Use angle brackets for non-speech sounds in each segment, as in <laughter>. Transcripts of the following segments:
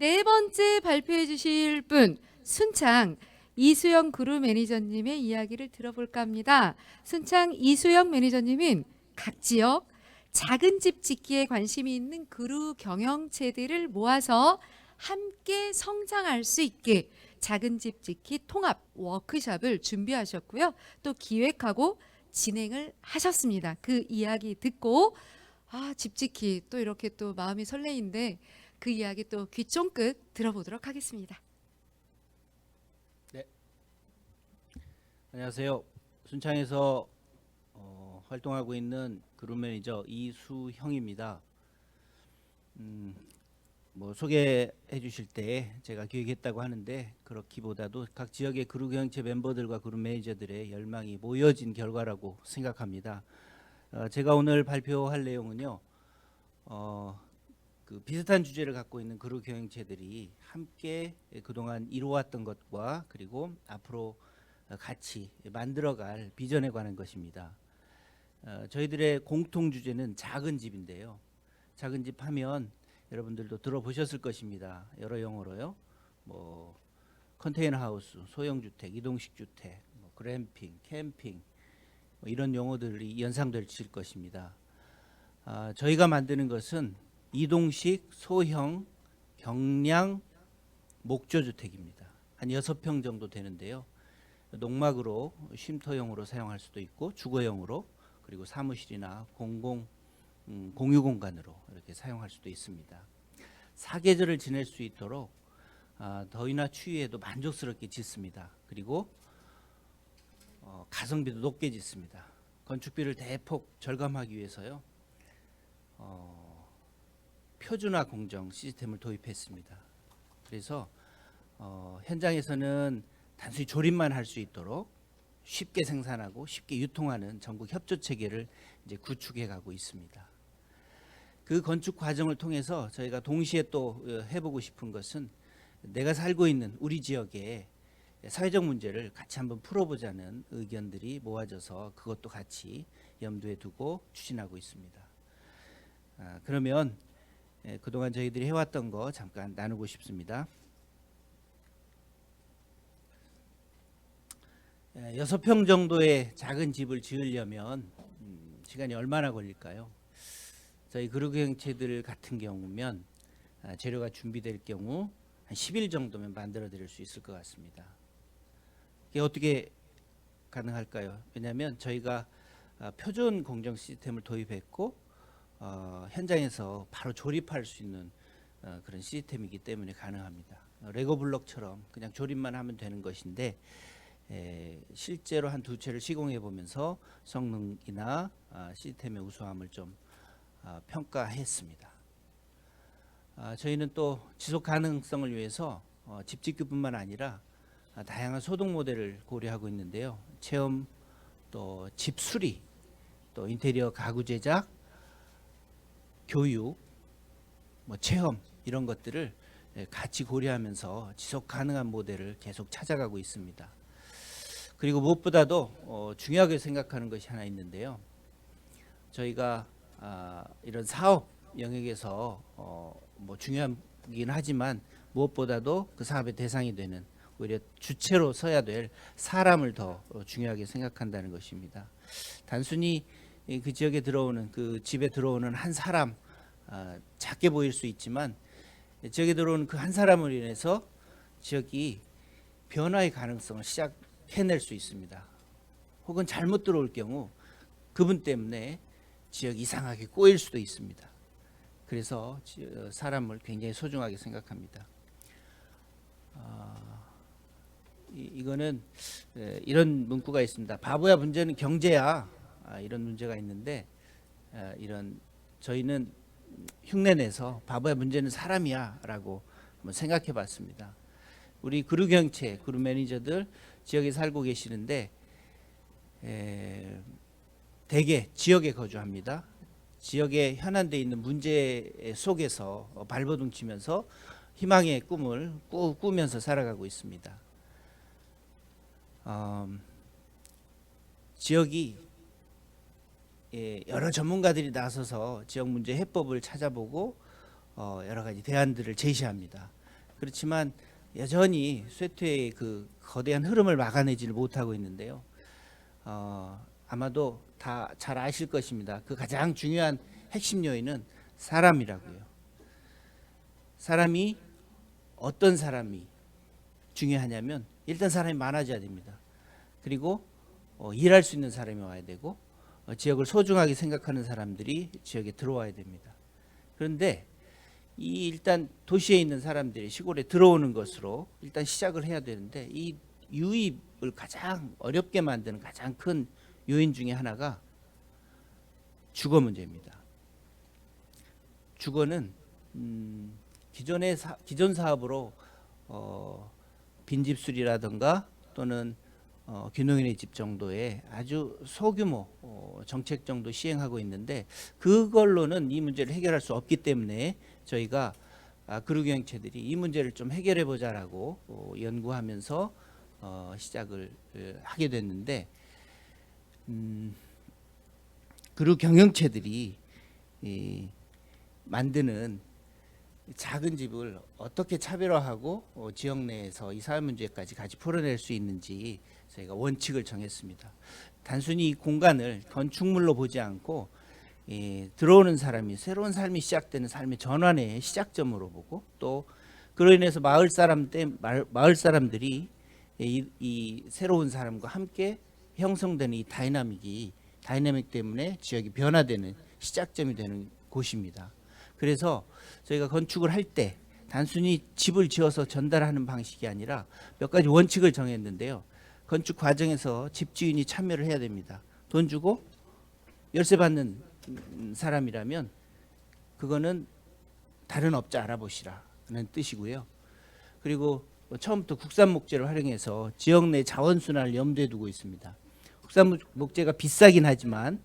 네 번째 발표해 주실 분 순창 이수영 그룹 매니저님의 이야기를 들어볼까 합니다. 순창 이수영 매니저님은 각 지역 작은 집 짓기에 관심이 있는 그룹 경영체들을 모아서 함께 성장할 수 있게 작은 집 짓기 통합 워크숍을 준비하셨고요. 또 기획하고 진행을 하셨습니다. 그 이야기 듣고 아, 집 짓기 또 이렇게 또 마음이 설레인데 그 이야기 또 귀 쫑긋 들어보도록 하겠습니다. 안녕하세요. 순창에서 어, 활동하고 있는 그룹 매니저 이수형입니다. 음, 뭐 소개해 주실 때 제가 기획했다고 하는데 그렇기보다도 각 지역의 그룹 경영체 멤버들과 그룹 매니저들의 열망이 모여진 결과라고 생각합니다. 어, 제가 오늘 발표할 내용은요. 어, 그 비슷한 주제를 갖고 있는 그룹 경영체들이 함께 그동안 이루어왔던 것과 그리고 앞으로 같이 만들어갈 비전에 관한 것입니다. 어, 저희들의 공통 주제는 작은 집인데요. 작은 집 하면 여러분들도 들어보셨을 것입니다. 여러 용어로요. 뭐 컨테이너 하우스, 소형 주택, 이동식 주택, 뭐 그램핑, 캠핑 뭐 이런 용어들이 연상될 것입니다. 아, 저희가 만드는 것은 이동식 소형 경량 목조 주택입니다. 한 여섯 평 정도 되는데요. 농막으로 쉼터용으로 사용할 수도 있고 주거용으로 그리고 사무실이나 공공 음, 공유 공간으로 이렇게 사용할 수도 있습니다. 사계절을 지낼 수 있도록 아, 더위나 추위에도 만족스럽게 짓습니다. 그리고 어, 가성비도 높게 짓습니다. 건축비를 대폭 절감하기 위해서요. 어, 표준화 공정 시스템을 도입했습니다. 그래서 어, 현장에서는 단순히 조립만 할 수 있도록 쉽게 생산하고 쉽게 유통하는 전국 협조 체계를 이제 구축해 가고 있습니다. 그 건축 과정을 통해서 저희가 동시에 또 어, 해보고 싶은 것은 내가 살고 있는 우리 지역의 사회적 문제를 같이 한번 풀어보자는 의견들이 모아져서 그것도 같이 염두에 두고 추진하고 있습니다. 아, 그러면 예, 그동안 저희들이 해왔던 거 잠깐 나누고 싶습니다. 예, 여섯 평 정도의 작은 집을 지으려면 음, 시간이 얼마나 걸릴까요? 저희 그룹경체들 같은 경우면 아, 재료가 준비될 경우 한 10일 정도면 만들어 드릴 수 있을 것 같습니다. 이게 어떻게 가능할까요? 왜냐하면 저희가 아, 표준 공정 시스템을 도입했고 어, 현장에서 바로 조립할 수 있는 어, 그런 시스템이기 때문에 가능합니다. 어, 레고 블록처럼 그냥 조립만 하면 되는 것인데 에, 실제로 한 두 채를 시공해 보면서 성능이나 아, 시스템의 우수함을 좀 아, 평가했습니다. 아, 저희는 또 지속 가능성을 위해서 어, 집짓기뿐만 아니라 아, 다양한 소득 모델을 고려하고 있는데요. 체험 또 집 수리 또 인테리어 가구 제작 교육 뭐 체험 이런 것들을 예, 같이 고려하면서 지속 가능한 모델을 계속 찾아가고 있습니다. 그리고 무엇보다도 어, 중요하게 생각하는 것이 하나 있는데요. 저희가 아, 이런 사업 영역에서 어, 뭐 중요하긴 하지만 무엇보다도 그 사업의 대상이 되는 오히려 주체로 서야 될 사람을 더 어, 중요하게 생각한다는 것입니다. 단순히 이그 지역에 들어오는 그 집에 들어오는 한 사람 아, 작게 보일 수 있지만 지역에 들어오는 그 한 사람을 인해서 지역이 변화의 가능성을 시작해낼 수 있습니다. 혹은 잘못 들어올 경우 그분 때문에 지역이 이상하게 꼬일 수도 있습니다. 그래서 지- 어, 사람을 굉장히 소중하게 생각합니다. 아, 이, 이거는 에, 이런 문구가 있습니다. 바보야 문제는 경제야. 아, 이런 문제가 있는데 아, 이런 저희는 흉내내서 바보야 문제는 사람이야라고 한번 생각해봤습니다. 우리 그룹 경체, 그룹 매니저들 지역에 살고 계시는데 에, 대개 지역에 거주합니다. 지역에 현안돼 있는 문제 속에서 어, 발버둥 치면서 희망의 꿈을 꾸, 꾸면서 살아가고 있습니다. 음, 지역이 예, 여러 전문가들이 나서서 지역 문제 해법을 찾아보고 어, 여러 가지 대안들을 제시합니다. 그렇지만 여전히 쇠퇴의 그 거대한 흐름을 막아내지를 못하고 있는데요. 어, 아마도 다 잘 아실 것입니다. 그 가장 중요한 핵심 요인은 사람이라고요. 사람이 어떤 사람이 중요하냐면 일단 사람이 많아져야 됩니다. 그리고 어, 일할 수 있는 사람이 와야 되고 어, 지역을 소중하게 생각하는 사람들이 지역에 들어와야 됩니다. 그런데 이 일단 도시에 있는 사람들이 시골에 들어오는 것으로 일단 시작을 해야 되는데 이 유입을 가장 어렵게 만드는 가장 큰 요인 중에 하나가 주거 문제입니다. 주거는 음, 기존의 사, 기존 사업으로 어, 빈집수리라든가 또는 어, 균형인의 집 정도의 아주 소규모 어, 정책 정도 시행하고 있는데 그걸로는 이 문제를 해결할 수 없기 때문에 저희가 아, 그루경영체들이 이 문제를 좀 해결해 보자라고 어, 연구하면서 어, 시작을 어, 하게 됐는데 음, 그루 경영체들이 이, 만드는 작은 집을 어떻게 차별화하고 어, 지역 내에서 이 사회 문제까지 같이 풀어낼 수 있는지 저희가 원칙을 정했습니다. 단순히 이 공간을 건축물로 보지 않고 예, 들어오는 사람이 새로운 삶이 시작되는 삶의 전환의 시작점으로 보고 또 그로 인해서 마을 사람 때 마을 사람들이 이, 이 새로운 사람과 함께 형성되는 이 다이나믹이 다이나믹 때문에 지역이 변화되는 시작점이 되는 곳입니다. 그래서 저희가 건축을 할 때 단순히 집을 지어서 전달하는 방식이 아니라 몇 가지 원칙을 정했는데요. 건축 과정에서 집주인이 참여를 해야 됩니다. 돈 주고 열쇠 받는 음, 사람이라면 그거는 다른 업자 알아보시라는 뜻이고요. 그리고 뭐 처음부터 국산 목재를 활용해서 지역 내 자원 순환을 염두에 두고 있습니다. 국산 목- 목재가 비싸긴 하지만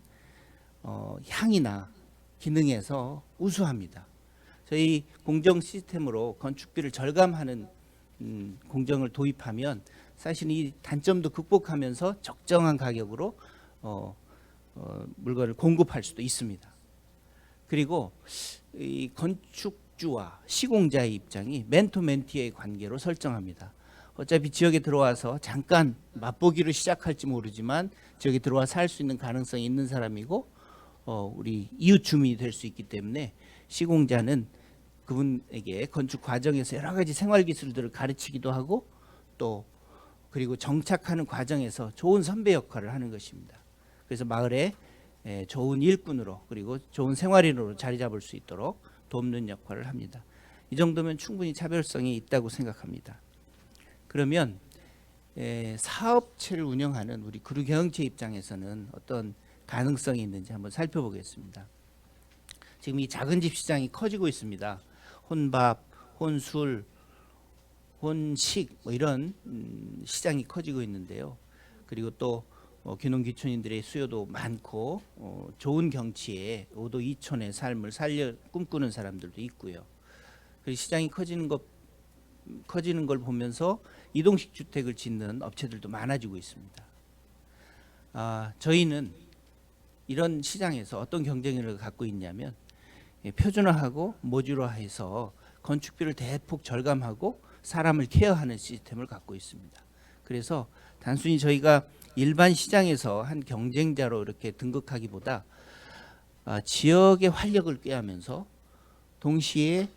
어, 향이나 기능에서 우수합니다. 저희 공정 시스템으로 건축비를 절감하는 음, 공정을 도입하면 사실 이 단점도 극복하면서 적정한 가격으로 어, 어, 물건을 공급할 수도 있습니다. 그리고 이 건축주와 시공자의 입장이 멘토멘티의 관계로 설정합니다. 어차피 지역에 들어와서 잠깐 맛보기로 시작할지 모르지만 지역에 들어와 살 수 있는 가능성이 있는 사람이고 어, 우리 이웃 주민이 될 수 있기 때문에 시공자는 그분에게 건축 과정에서 여러 가지 생활 기술들을 가르치기도 하고 또 그리고 정착하는 과정에서 좋은 선배 역할을 하는 것입니다. 그래서 마을에 에, 좋은 일꾼으로 그리고 좋은 생활인으로 자리 잡을 수 있도록 돕는 역할을 합니다. 이 정도면 충분히 차별성이 있다고 생각합니다. 그러면 에, 사업체를 운영하는 우리 그루경영체 입장에서는 어떤 가능성이 있는지 한번 살펴보겠습니다. 지금 이 작은 집 시장이 커지고 있습니다. 혼밥, 혼술, 혼식 뭐 이런 음, 시장이 커지고 있는데요. 그리고 또 어, 귀농귀촌인들의 수요도 많고 어, 좋은 경치에 오도 이촌의 삶을 살려 꿈꾸는 사람들도 있고요. 그 시장이 커지는 것 커지는 걸 보면서 이동식 주택을 짓는 업체들도 많아지고 있습니다. 아, 저희는 이런 시장에서 어떤 경쟁력을 갖고 있냐면 예, 표준화하고 모듈화해서 건축비를 대폭 절감하고 사람을 케어하는 시스템을 갖고 있습니다. 그래서 단순히 저희가 일반 시장에서 한 경쟁자로 이렇게 등극하기보다 아, 지역의 활력을 꾀하면서 동시에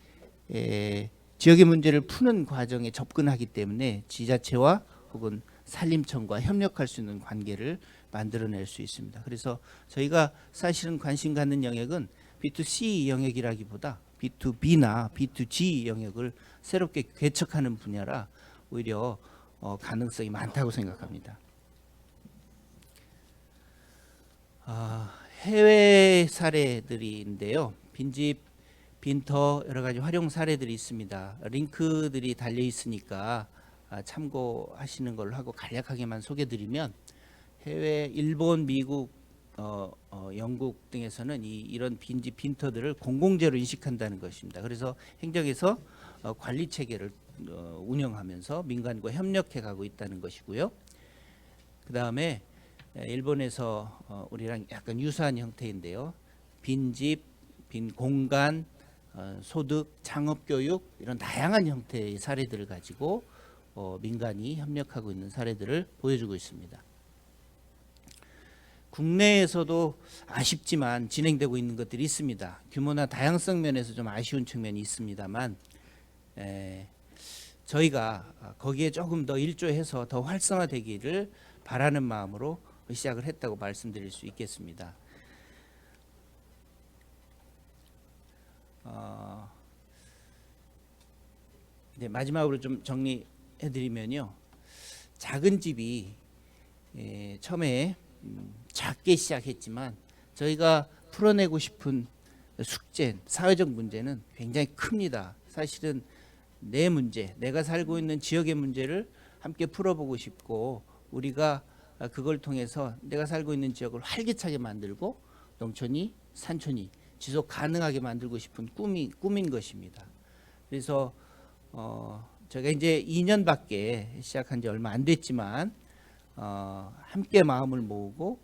에, 지역의 문제를 푸는 과정에 접근하기 때문에 지자체와 혹은 산림청과 협력할 수 있는 관계를 만들어낼 수 있습니다. 그래서 저희가 사실은 관심 갖는 영역은 B2C 영역이라기보다 B2B나 B2G 영역을 새롭게 개척하는 분야라 오히려 어, 가능성이 많다고 생각합니다. 아, 해외 사례들인데요. 빈집, 빈터 여러 가지 활용 사례들이 있습니다. 링크들이 달려 있으니까 아, 참고하시는 걸로 하고 간략하게만 소개드리면 해외 일본, 미국, 어, 어, 영국 등에서는 이, 이런 빈집 빈터들을 공공재로 인식한다는 것입니다. 그래서 행정에서 어, 관리 체계를 어, 운영하면서 민간과 협력해 가고 있다는 것이고요. 그 다음에 일본에서 어, 우리랑 약간 유사한 형태인데요. 빈집, 빈 공간, 어, 소득, 창업 교육 이런 다양한 형태의 사례들을 가지고 어, 민간이 협력하고 있는 사례들을 보여주고 있습니다. 국내에서도 아쉽지만 진행되고 있는 것들이 있습니다. 규모나 다양성 면에서 좀 아쉬운 측면이 있습니다만 에, 저희가 거기에 조금 더 일조해서 더 활성화되기를 바라는 마음으로 시작을 했다고 말씀드릴 수 있겠습니다. 어, 이제 마지막으로 좀 정리 해드리면요, 작은 집이 에, 처음에 음, 작게 시작했지만 저희가 풀어내고 싶은 숙제, 사회적 문제는 굉장히 큽니다. 사실은 내 문제, 내가 살고 있는 지역의 문제를 함께 풀어보고 싶고 우리가 그걸 통해서 내가 살고 있는 지역을 활기차게 만들고 농촌이 산촌이 지속 가능하게 만들고 싶은 꿈이 꿈인 것입니다. 그래서 어, 제가 이제 2년밖에 시작한 지 얼마 안 됐지만 어, 함께 마음을 모으고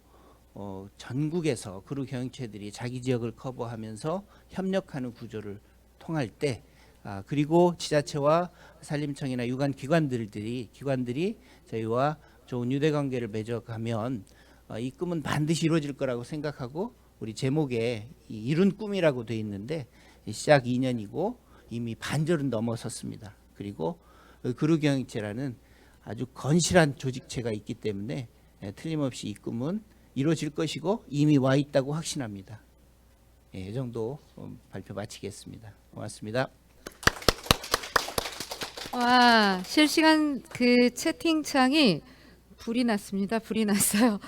어, 전국에서 그루 경영체들이 자기 지역을 커버하면서 협력하는 구조를 통할 때 아, 그리고 지자체와 산림청이나 유관 기관들이 기관들이 저희와 좋은 유대 관계를 맺어가면 어, 이 꿈은 반드시 이루어질 거라고 생각하고 우리 제목에 이 이룬 꿈이라고 돼 있는데 시작 2년이고 이미 반절은 넘어섰습니다. 그리고 그루 경영체라는 아주 건실한 조직체가 있기 때문에 예, 틀림없이 이 꿈은 이루어질 것이고 이미 와 있다고 확신합니다. 예, 이 정도 어, 발표 마치겠습니다. 고맙습니다. 와 실시간 그 채팅창이 불이 났습니다. 불이 났어요.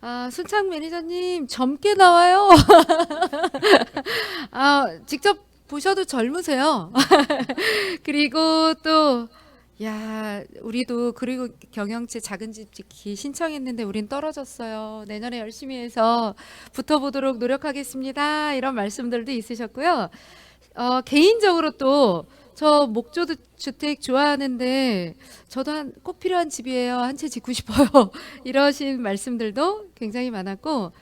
아 순창 매니저님 젊게 나와요. <laughs> 아 직접 보셔도 젊으세요. <laughs> 그리고 또 야, 우리도 그리고 경영체 작은 집 짓기 신청했는데 우린 떨어졌어요. 내년에 열심히 해서 붙어보도록 노력하겠습니다. 이런 말씀들도 있으셨고요. 어, 개인적으로 또 저 목조 주택 좋아하는데 저도 한 꼭 필요한 집이에요. 한 채 짓고 싶어요. <laughs> 이러신 말씀들도 굉장히 많았고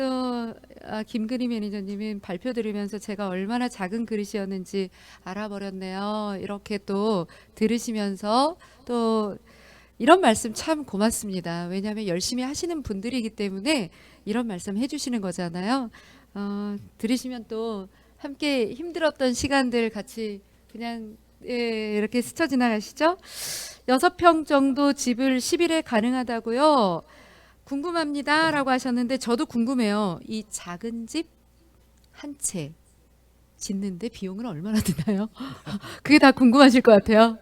또 아, 김근희 매니저님은 발표 들으면서 제가 얼마나 작은 그릇이었는지 알아버렸네요. 이렇게 또 들으시면서 또 이런 말씀 참 고맙습니다. 왜냐하면 열심히 하시는 분들이기 때문에 이런 말씀 해주시는 거잖아요. 어, 들으시면 또 함께 힘들었던 시간들 같이 그냥 예, 이렇게 스쳐 지나가시죠. 여섯 평 정도 집을 10일에 가능하다고요. 궁금합니다 라고 하셨는데 저도 궁금해요. 이 작은 집 한 채 짓는데 비용은 얼마나 드나요? <laughs> 그게 다 궁금하실 것 같아요.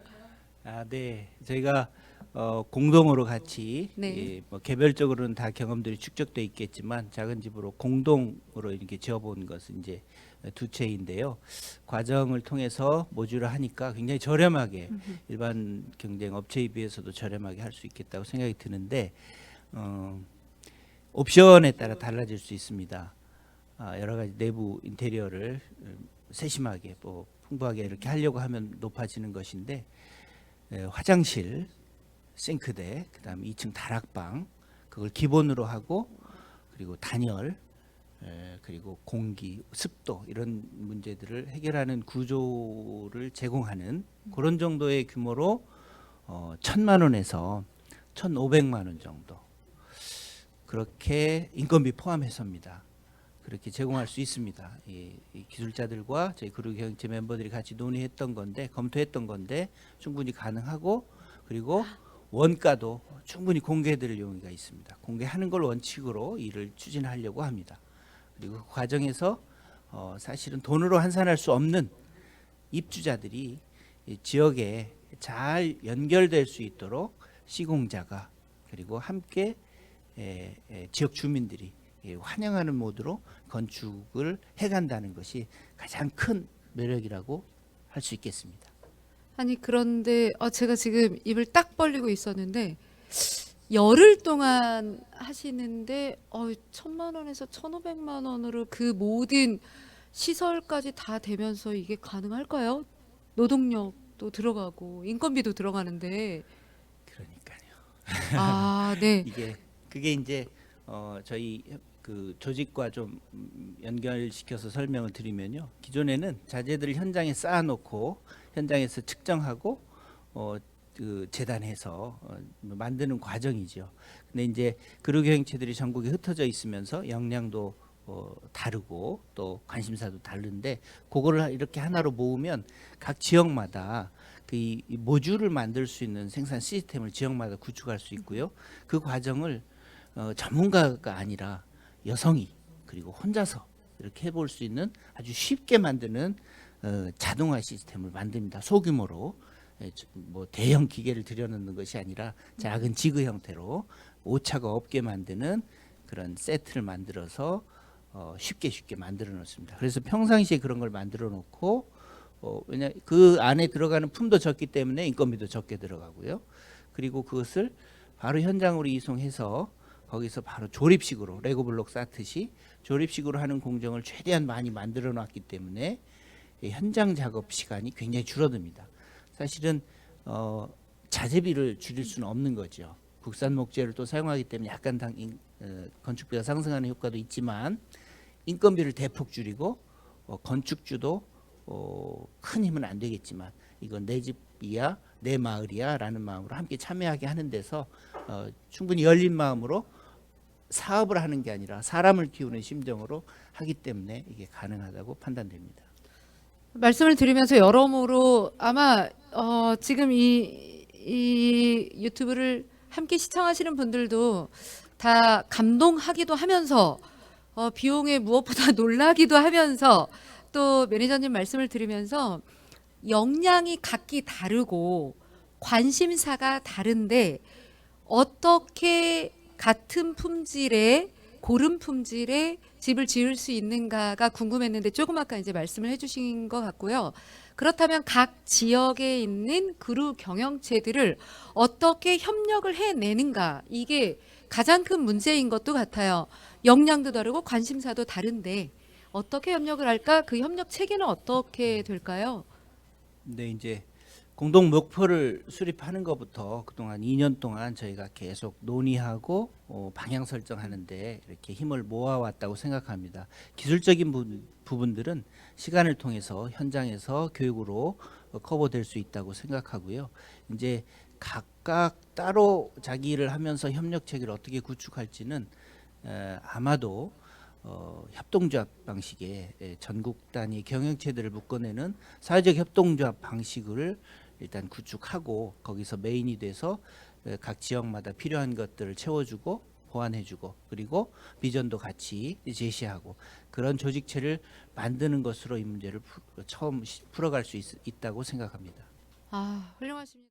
아, 네. 저희가 어, 공동으로 같이 네. 예, 뭐 개별적으로는 다 경험들이 축적돼 있겠지만 작은 집으로 공동으로 이렇게 지어본 것은 이제 두 채인데요. 과정을 통해서 모듈을 하니까 굉장히 저렴하게 일반 경쟁 업체에 비해서도 저렴하게 할 수 있겠다고 생각이 드는데 어, 옵션에 따라 달라질 수 있습니다. 아, 여러 가지 내부 인테리어를 음, 세심하게 뭐 풍부하게 이렇게 하려고 하면 높아지는 것인데 에, 화장실, 싱크대, 그다음 2층 다락방 그걸 기본으로 하고 그리고 단열 에, 그리고 공기, 습도 이런 문제들을 해결하는 구조를 제공하는 그런 정도의 규모로 어, 천만 원에서 천오백만 원 정도 그렇게 인건비 포함해서입니다. 그렇게 제공할 수 있습니다. 이, 이 기술자들과 저희 그룹 경영체 멤버들이 같이 논의했던 건데 검토했던 건데 충분히 가능하고 그리고 원가도 충분히 공개해드릴 용의가 있습니다. 공개하는 걸 원칙으로 일을 추진하려고 합니다. 그리고 그 과정에서 어, 사실은 돈으로 환산할 수 없는 입주자들이 이 지역에 잘 연결될 수 있도록 시공자가 그리고 함께 지역 주민들이 예, 환영하는 모드로 건축을 해간다는 것이 가장 큰 매력이라고 할 수 있겠습니다. 아니 그런데 어, 제가 지금 입을 딱 벌리고 있었는데 열흘 동안 하시는데 어, 천만 원에서 천오백만 원으로 그 모든 시설까지 다 되면서 이게 가능할까요? 노동력도 들어가고 인건비도 들어가는데 그러니까요. 아 네. <laughs> 이게 그게 이제 어, 저희 협- 그 조직과 좀 음, 연결시켜서 설명을 드리면요. 기존에는 자재들을 현장에 쌓아놓고 현장에서 측정하고 어, 그 재단해서 어, 만드는 과정이죠. 근데 이제 그루경체들이 전국에 흩어져 있으면서 역량도 어, 다르고 또 관심사도 다른데 그거를 이렇게 하나로 모으면 각 지역마다 이 모듈을 만들 수 있는 생산 시스템을 지역마다 구축할 수 있고요. 그 과정을 어, 전문가가 아니라 여성이 그리고 혼자서 이렇게 해볼 수 있는 아주 쉽게 만드는 어, 자동화 시스템을 만듭니다. 소규모로 예, 저- 뭐 대형 기계를 들여놓는 것이 아니라 작은 지그 형태로 오차가 없게 만드는 그런 세트를 만들어서 어, 쉽게 쉽게 만들어 놓습니다. 그래서 평상시에 그런 걸 만들어 놓고 어, 왜냐 그 안에 들어가는 품도 적기 때문에 인건비도 적게 들어가고요. 그리고 그것을 바로 현장으로 이송해서 거기서 바로 조립식으로 레고 블록 쌓듯이 조립식으로 하는 공정을 최대한 많이 만들어 놨기 때문에 이 현장 작업 시간이 굉장히 줄어듭니다. 사실은 어, 자재비를 줄일 수는 없는 거죠. 국산 목재를 또 사용하기 때문에 약간 당, 인, 어, 건축비가 상승하는 효과도 있지만 인건비를 대폭 줄이고 어, 건축주도 어, 큰 힘은 안 되겠지만 이건 내 집이야 내 마을이야라는 마음으로 함께 참여하게 하는 데서 어, 충분히 열린 마음으로 사업을 하는 게 아니라 사람을 키우는 심정으로 하기 때문에 이게 가능하다고 판단됩니다. 말씀을 드리면서 여러모로 아마 어, 지금 이, 이 유튜브를 함께 시청하시는 분들도 다 감동하기도 하면서 어, 비용에 무엇보다 <laughs> 놀라기도 하면서 또 매니저님 말씀을 들으면서 역량이 각기 다르고 관심사가 다른데 어떻게 같은 품질의 고른 품질의 집을 지을 수 있는가가 궁금했는데 조금 아까 이제 말씀을 해주신 것 같고요. 그렇다면 각 지역에 있는 그루 경영체들을 어떻게 협력을 해내는가 이게 가장 큰 문제인 것도 같아요. 역량도 다르고 관심사도 다른데 어떻게 협력을 할까? 그 협력 체계는 어떻게 될까요? 근데 이제 공동 목표를 수립하는 것부터 그동안 2년 동안 저희가 계속 논의하고 어, 방향 설정하는데 이렇게 힘을 모아왔다고 생각합니다. 기술적인 부, 부분들은 시간을 통해서 현장에서 교육으로 어, 커버될 수 있다고 생각하고요. 이제 각각 따로 자기 일을 하면서 협력 체계를 어떻게 구축할지는 에, 아마도 어, 협동조합 방식의 에, 전국 단위 경영체들을 묶어내는 사회적 협동조합 방식을 일단 구축하고 거기서 메인이 돼서 에, 각 지역마다 필요한 것들을 채워주고 보완해주고 그리고 비전도 같이 제시하고 그런 조직체를 만드는 것으로 이 문제를 푸- 처음 시- 풀어갈 수 있, 있다고 생각합니다. 아 훌륭하십니다.